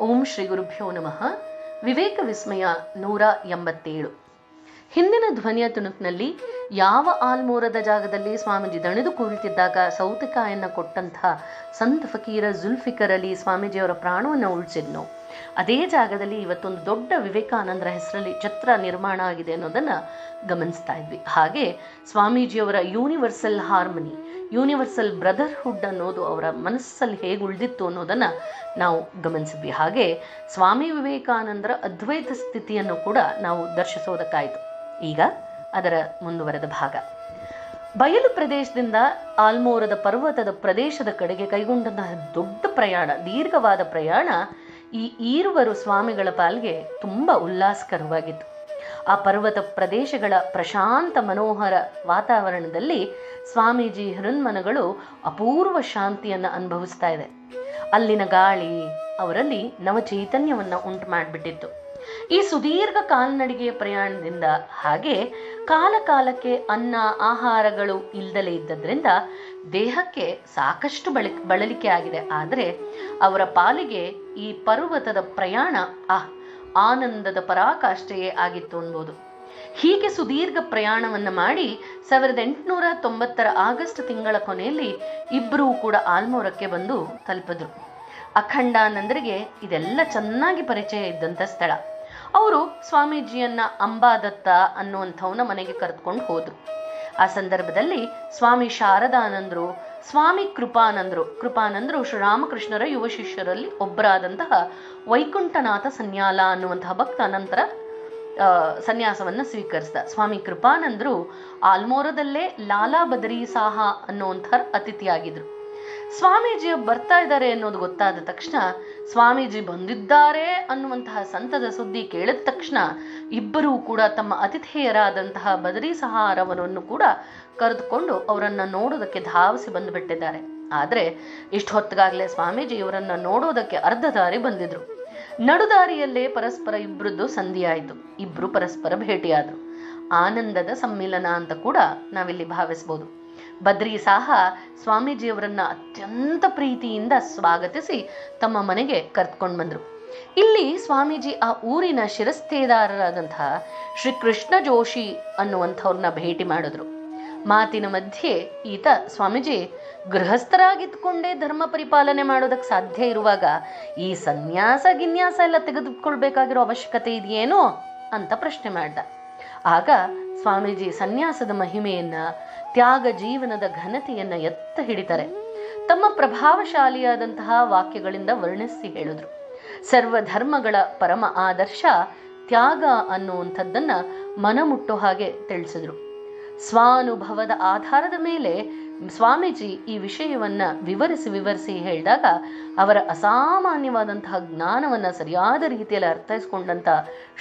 ಓಂ ಶ್ರೀ ಗುರುಭ್ಯೋ ನಮಃ. ವಿವೇಕ ವಿಸ್ಮಯ ನೂರ ಎಂಬತ್ತೇಳು. ಹಿಂದಿನ ಧ್ವನಿಯ ತುಣುಕ್ನಲ್ಲಿ ಯಾವ ಆಲ್ಮೋರದ ಜಾಗದಲ್ಲಿ ಸ್ವಾಮೀಜಿ ದಣಿದು ಕುಳಿತಿದ್ದಾಗ ಸೌತೆಕಾಯನ್ನ ಕೊಟ್ಟಂತಹ ಸಂತ ಫಕೀರ ಜುಲ್ಫಿಕರ್ ಅಲಿ ಸ್ವಾಮೀಜಿಯವರ ಪ್ರಾಣವನ್ನು ಉಳಿಸಿದ್ನೋ? ಅದೇ ಜಾಗದಲ್ಲಿ ಇವತ್ತೊಂದು ದೊಡ್ಡ ವಿವೇಕಾನಂದರ ಹೆಸರಲ್ಲಿ ಛತ್ರ ನಿರ್ಮಾಣ ಆಗಿದೆ ಅನ್ನೋದನ್ನ ಗಮನಿಸ್ತಾ ಇದ್ವಿ. ಹಾಗೆ ಸ್ವಾಮೀಜಿಯವರ ಯೂನಿವರ್ಸಲ್ ಹಾರ್ಮನಿ ಯೂನಿವರ್ಸಲ್ ಬ್ರದರ್ಹುಡ್ ಅನ್ನೋದು ಅವರ ಮನಸ್ಸಲ್ಲಿ ಹೇಗೆ ಉಳಿದಿತ್ತು ಅನ್ನೋದನ್ನ ನಾವು ಗಮನಿಸಿದ್ವಿ. ಹಾಗೆ ಸ್ವಾಮಿ ವಿವೇಕಾನಂದರ ಅದ್ವೈತ ಸ್ಥಿತಿಯನ್ನು ಕೂಡ ನಾವು ದರ್ಶಿಸೋದಕ್ಕಾಯಿತು. ಈಗ ಅದರ ಮುಂದುವರೆದ ಭಾಗ. ಬಯಲು ಪ್ರದೇಶದಿಂದ ಆಲ್ಮೋರದ ಪರ್ವತದ ಪ್ರದೇಶದ ಕಡೆಗೆ ಕೈಗೊಂಡಂತಹ ದೊಡ್ಡ ಪ್ರಯಾಣ, ದೀರ್ಘವಾದ ಪ್ರಯಾಣ ಈ ಈರುವರು ಸ್ವಾಮಿಗಳ ಪಾಲ್ಗೆ ತುಂಬ ಉಲ್ಲಾಸಕರವಾಗಿತ್ತು. ಆ ಪರ್ವತ ಪ್ರದೇಶಗಳ ಪ್ರಶಾಂತ ಮನೋಹರ ವಾತಾವರಣದಲ್ಲಿ ಸ್ವಾಮೀಜಿ ಹೃನ್ಮನಗಳು ಅಪೂರ್ವ ಶಾಂತಿಯನ್ನು ಅನುಭವಿಸ್ತಾ ಇದೆ. ಅಲ್ಲಿನ ಗಾಳಿ, ಅವರಲ್ಲಿ ನವಚೈತನ್ಯವನ್ನು ಉಂಟು ಮಾಡಿಬಿಟ್ಟಿತ್ತು. ಈ ಸುದೀರ್ಘ ಕಾಲ್ನಡಿಗೆಯ ಪ್ರಯಾಣದಿಂದ ಹಾಗೆ ಕಾಲ ಕಾಲಕ್ಕೆ ಅನ್ನ, ಆಹಾರಗಳು ಇಲ್ದಲೇ ಇದ್ದದ್ರಿಂದ ದೇಹಕ್ಕೆ ಸಾಕಷ್ಟು ಬಳಿ ಬಳಲಿಕೆ ಆಗಿದೆ. ಆದರೆ ಅವರ ಪಾಲಿಗೆ ಈ ಪರ್ವತದ ಪ್ರಯಾಣ ಆ ಆನಂದದ ಪರಾಕಾಷ್ಠೆಯೇ ಆಗಿತ್ತು ಅನ್ಬೋದು. ಹೀಗೆ ಸುದೀರ್ಘ ಪ್ರಯಾಣವನ್ನು ಮಾಡಿ ಸಾವಿರದ ಎಂಟುನೂರ ತೊಂಬತ್ತರ ಆಗಸ್ಟ್ ತಿಂಗಳ ಕೊನೆಯಲ್ಲಿ ಇಬ್ಬರೂ ಕೂಡ ಆಲ್ಮೋರಕ್ಕೆ ಬಂದು ತಲುಪಿದ್ರು. ಅಖಂಡಾನಂದರಿಗೆ ಇದೆಲ್ಲ ಚೆನ್ನಾಗಿ ಪರಿಚಯ ಇದ್ದಂಥ ಸ್ಥಳ. ಅವರು ಸ್ವಾಮೀಜಿಯನ್ನ ಅಂಬಾದತ್ತ ಅನ್ನುವಂಥವನ ಮನೆಗೆ ಕರೆದುಕೊಂಡು ಹೋದರು. ಆ ಸಂದರ್ಭದಲ್ಲಿ ಸ್ವಾಮಿ ಶಾರದಾನಂದರು, ಸ್ವಾಮಿ ಕೃಪಾನಂದರು ಕೃಪಾನಂದರು ಶ್ರೀರಾಮಕೃಷ್ಣರ ಯುವ ಶಿಷ್ಯರಲ್ಲಿ ಒಬ್ಬರಾದಂತಹ ವೈಕುಂಠನಾಥ ಸನ್ಯಾಲ ಅನ್ನುವಂತಹ ಭಕ್ತ ನಂತರ ಸನ್ಯಾಸವನ್ನು ಸ್ವೀಕರಿಸಿದ. ಸ್ವಾಮಿ ಕೃಪಾನಂದರು ಆಲ್ಮೋರದಲ್ಲೇ ಲಾಲಾ ಬದರಿ ಸಾಹ ಅನ್ನುವಂಥ ಅತಿಥಿಯಾಗಿದ್ರು. ಸ್ವಾಮೀಜಿ ಬರ್ತಾ ಇದ್ದಾರೆ ಅನ್ನೋದು ಗೊತ್ತಾದ ತಕ್ಷಣ ಸ್ವಾಮೀಜಿ ಬಂದಿದ್ದಾರೆ ಅನ್ನುವಂತಹ ಸಂತದ ಸುದ್ದಿ ಕೇಳಿದ ತಕ್ಷಣ ಇಬ್ಬರೂ ಕೂಡ ತಮ್ಮ ಅತಿಥೇಯರಾದಂತಹ ಬದರಿ ಸಹಾರವರನ್ನು ಕೂಡ ಕರೆದುಕೊಂಡು ಅವರನ್ನ ನೋಡೋದಕ್ಕೆ ಧಾವಿಸಿ ಬಂದುಬಿಟ್ಟಿದ್ದಾರೆ. ಆದ್ರೆ ಇಷ್ಟು ಹೊತ್ತಿಗಾಗಲೇ ಸ್ವಾಮೀಜಿ ಇವರನ್ನ ನೋಡೋದಕ್ಕೆ ಅರ್ಧ ದಾರಿ ಬಂದಿದ್ರು. ನಡುದಾರಿಯಲ್ಲೇ ಪರಸ್ಪರ ಇಬ್ಬರದ್ದು ಸಂಧಿಯಾಯಿತು. ಇಬ್ರು ಪರಸ್ಪರ ಭೇಟಿಯಾದ್ರು. ಆನಂದದ ಸಮ್ಮಿಲನ ಅಂತ ಕೂಡ ನಾವಿಲ್ಲಿ ಭಾವಿಸ್ಬೋದು. ಬದ್ರಿ ಸಾಹ ಸ್ವಾಮೀಜಿಯವರನ್ನ ಅತ್ಯಂತ ಪ್ರೀತಿಯಿಂದ ಸ್ವಾಗತಿಸಿ ತಮ್ಮ ಮನೆಗೆ ಕರ್ತ್ಕೊಂಡು ಬಂದರು. ಇಲ್ಲಿ ಸ್ವಾಮೀಜಿ ಆ ಊರಿನ ಶಿರಸ್ತೇದಾರರಾದಂತಹ ಶ್ರೀ ಕೃಷ್ಣ ಜೋಶಿ ಅನ್ನುವಂಥವ್ರನ್ನ ಭೇಟಿ ಮಾಡಿದ್ರು. ಮಾತಿನ ಮಧ್ಯೆ ಈತ ಸ್ವಾಮೀಜಿ ಗೃಹಸ್ಥರಾಗಿದ್ದುಕೊಂಡೇ ಧರ್ಮ ಪರಿಪಾಲನೆ ಮಾಡೋದಕ್ಕೆ ಸಾಧ್ಯ ಇರುವಾಗ ಈ ಸನ್ಯಾಸ ಗಿನ್ಯಾಸ ಎಲ್ಲ ತೆಗೆದುಕೊಳ್ಬೇಕಾಗಿರೋ ಅವಶ್ಯಕತೆ ಇದೆಯೇನೋ ಅಂತ ಪ್ರಶ್ನೆ ಮಾಡ್ದ. ಆಗ ಸ್ವಾಮೀಜಿ ಸನ್ಯಾಸದ ಮಹಿಮೆಯನ್ನ, ತ್ಯಾಗ ಜೀವನದ ಘನತೆಯನ್ನ ಎತ್ತ ಹಿಡಿತಾರೆ. ತಮ್ಮ ಪ್ರಭಾವಶಾಲಿಯಾದಂತಹ ವಾಕ್ಯಗಳಿಂದ ವರ್ಣಿಸಿ ಹೇಳಿದ್ರು. ಸರ್ವಧರ್ಮಗಳ ಪರಮ ಆದರ್ಶ ತ್ಯಾಗ ಅನ್ನುವಂಥದ್ದನ್ನ ಮನಮುಟ್ಟೋ ಹಾಗೆ ತಿಳಿಸಿದ್ರು. ಸ್ವಾನುಭವದ ಆಧಾರದ ಮೇಲೆ ಸ್ವಾಮೀಜಿ ಈ ವಿಷಯವನ್ನ ವಿವರಿಸಿ ವಿವರಿಸಿ ಹೇಳಿದಾಗ ಅವರ ಅಸಾಮಾನ್ಯವಾದಂತಹ ಜ್ಞಾನವನ್ನ ಸರಿಯಾದ ರೀತಿಯಲ್ಲಿ ಅರ್ಥೈಸಿಕೊಂಡಂತ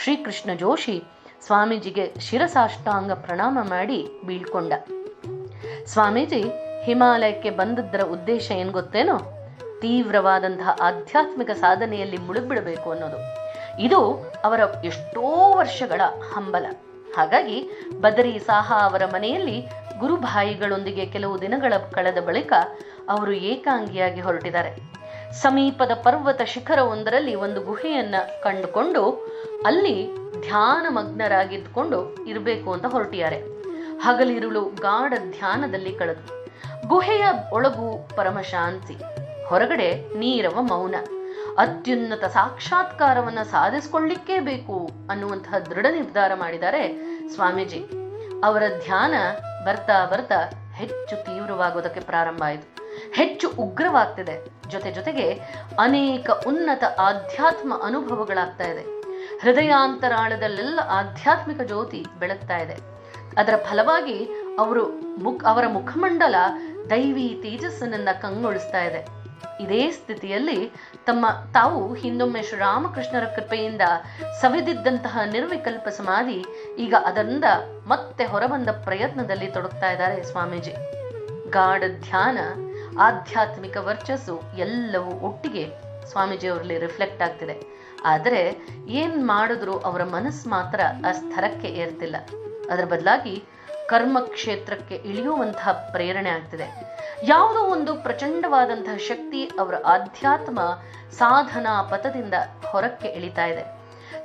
ಶ್ರೀಕೃಷ್ಣ ಜೋಶಿ ಸ್ವಾಮೀಜಿಗೆ ಶಿರಸಾಷ್ಟಾಂಗ ಪ್ರಣಾಮ ಮಾಡಿ ಬೀಳ್ಕೊಂಡ. ಸ್ವಾಮೀಜಿ, ಹಿಮಾಲಯಕ್ಕೆ ಬಂದದ್ದರ ಉದ್ದೇಶ ಏನ್ ಗೊತ್ತೇನೋ? ತೀವ್ರವಾದಂತಹ ಆಧ್ಯಾತ್ಮಿಕ ಸಾಧನೆಯಲ್ಲಿ ಮುಳುಗ್ಬಿಡಬೇಕು ಅನ್ನೋದು. ಇದು ಅವರ ಎಷ್ಟೋ ವರ್ಷಗಳ ಹಂಬಲ. ಹಾಗಾಗಿ ಬದರಿ ಸಾಹಾ ಅವರ ಮನೆಯಲ್ಲಿ ಗುರುಭಾಯಿಗಳೊಂದಿಗೆ ಕೆಲವು ದಿನಗಳ ಕಳೆದ ಬಳಿಕ ಅವರು ಏಕಾಂಗಿಯಾಗಿ ಹೊರಟಿದ್ದಾರೆ. ಸಮೀಪದ ಪರ್ವತ ಶಿಖರವೊಂದರಲ್ಲಿ ಒಂದು ಗುಹೆಯನ್ನ ಕಂಡುಕೊಂಡು ಅಲ್ಲಿ ಧ್ಯಾನ ಮಗ್ನರಾಗಿದ್ದುಕೊಂಡು ಇರಬೇಕು ಅಂತ ಹೊರಟಿದ್ದಾರೆ. ಹಗಲಿರುಳು ಗಾಢ ಧ್ಯಾನದಲ್ಲಿ ಕಳೆದು, ಗುಹೆಯ ಒಳಗು ಪರಮಶಾಂತಿ, ಹೊರಗಡೆ ನೀರವ ಮೌನ, ಅತ್ಯುನ್ನತ ಸಾಕ್ಷಾತ್ಕಾರವನ್ನ ಸಾಧಿಸ್ಕೊಳ್ಳಿಕ್ಕೇ ಬೇಕು ಅನ್ನುವಂತಹ ದೃಢ ನಿರ್ಧಾರ ಮಾಡಿದ್ದಾರೆ ಸ್ವಾಮೀಜಿ. ಅವರ ಧ್ಯಾನ ಬರ್ತಾ ಬರ್ತಾ ಹೆಚ್ಚು ತೀವ್ರವಾಗೋದಕ್ಕೆ ಪ್ರಾರಂಭ ಆಯಿತು. ಹೆಚ್ಚು ಉಗ್ರವಾಗ್ತಿದೆ. ಜೊತೆ ಜೊತೆಗೆ ಅನೇಕ ಉನ್ನತ ಆಧ್ಯಾತ್ಮ ಅನುಭವಗಳಾಗ್ತಾ ಇದೆ. ಹೃದಯಾಂತರಾಳದಲ್ಲೆಲ್ಲ ಆಧ್ಯಾತ್ಮಿಕ ಜ್ಯೋತಿ ಬೆಳಗ್ತಾ ಇದೆ. ಅದರ ಫಲವಾಗಿ ಅವರು ಮುಖ, ಅವರ ಮುಖಮಂಡಲ ದೈವಿ ತೇಜಸ್ಸನ್ನ ಕಂಗೊಳಿಸ್ತಾ ಇದೆ. ಇದೇ ಸ್ಥಿತಿಯಲ್ಲಿ ತಮ್ಮ, ತಾವು ಹಿಂದೊಮ್ಮೆ ಶ್ರೀರಾಮಕೃಷ್ಣರ ಕೃಪೆಯಿಂದ ಸವಿದಿದ್ದಂತಹ ನಿರ್ವಿಕಲ್ಪ ಸಮಾಧಿ ಈಗ ಅದರಿಂದ ಮತ್ತೆ ಹೊರಬಂದ ಪ್ರಯತ್ನದಲ್ಲಿ ತೊಡಗ್ತಾ ಇದ್ದಾರೆ ಸ್ವಾಮೀಜಿ. ಗಾಢ ಧ್ಯಾನ, ಆಧ್ಯಾತ್ಮಿಕ ವರ್ಚಸ್ಸು ಎಲ್ಲವೂ ಒಟ್ಟಿಗೆ ಸ್ವಾಮೀಜಿಯವರಲ್ಲಿ ರಿಫ್ಲೆಕ್ಟ್ ಆಗ್ತಿದೆ. ಆದರೆ ಏನ್ ಮಾಡಿದ್ರು ಅವರ ಮನಸ್ಸು ಮಾತ್ರ ಆ ಸ್ಥಳಕ್ಕೆ ಏರ್ತಿಲ್ಲ. ಅದರ ಬದಲಾಗಿ ಕರ್ಮ ಕ್ಷೇತ್ರಕ್ಕೆ ಇಳಿಯುವಂತಹ ಪ್ರೇರಣೆ ಆಗ್ತಿದೆ. ಯಾವುದೋ ಒಂದು ಪ್ರಚಂಡವಾದಂತಹ ಶಕ್ತಿ ಅವರ ಆಧ್ಯಾತ್ಮ ಸಾಧನಾ ಪಥದಿಂದ ಹೊರಕ್ಕೆ ಇಳಿತಾ ಇದೆ.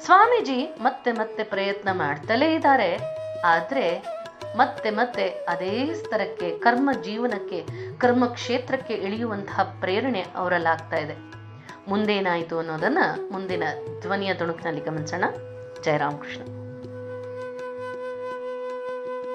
ಸ್ವಾಮೀಜಿ ಮತ್ತೆ ಮತ್ತೆ ಪ್ರಯತ್ನ ಮಾಡ್ತಲೇ ಇದ್ದಾರೆ. ಆದ್ರೆ ಮತ್ತೆ ಮತ್ತೆ ಅದೇ ಸ್ತರಕ್ಕೆ ಕರ್ಮ ಜೀವನಕ್ಕೆ ಕರ್ಮ ಕ್ಷೇತ್ರಕ್ಕೆ ಇಳಿಯುವಂತಹ ಪ್ರೇರಣೆ ಅವರಲ್ಲಾಗ್ತಾ ಇದೆ. ಮುಂದೇನಾಯಿತು ಅನ್ನೋದನ್ನ ಮುಂದಿನ ಧ್ವನಿಯ ತುಣುಕಿನಲ್ಲಿ ಗಮನಿಸೋಣ. ಜಯರಾಮ್ ಕೃಷ್ಣ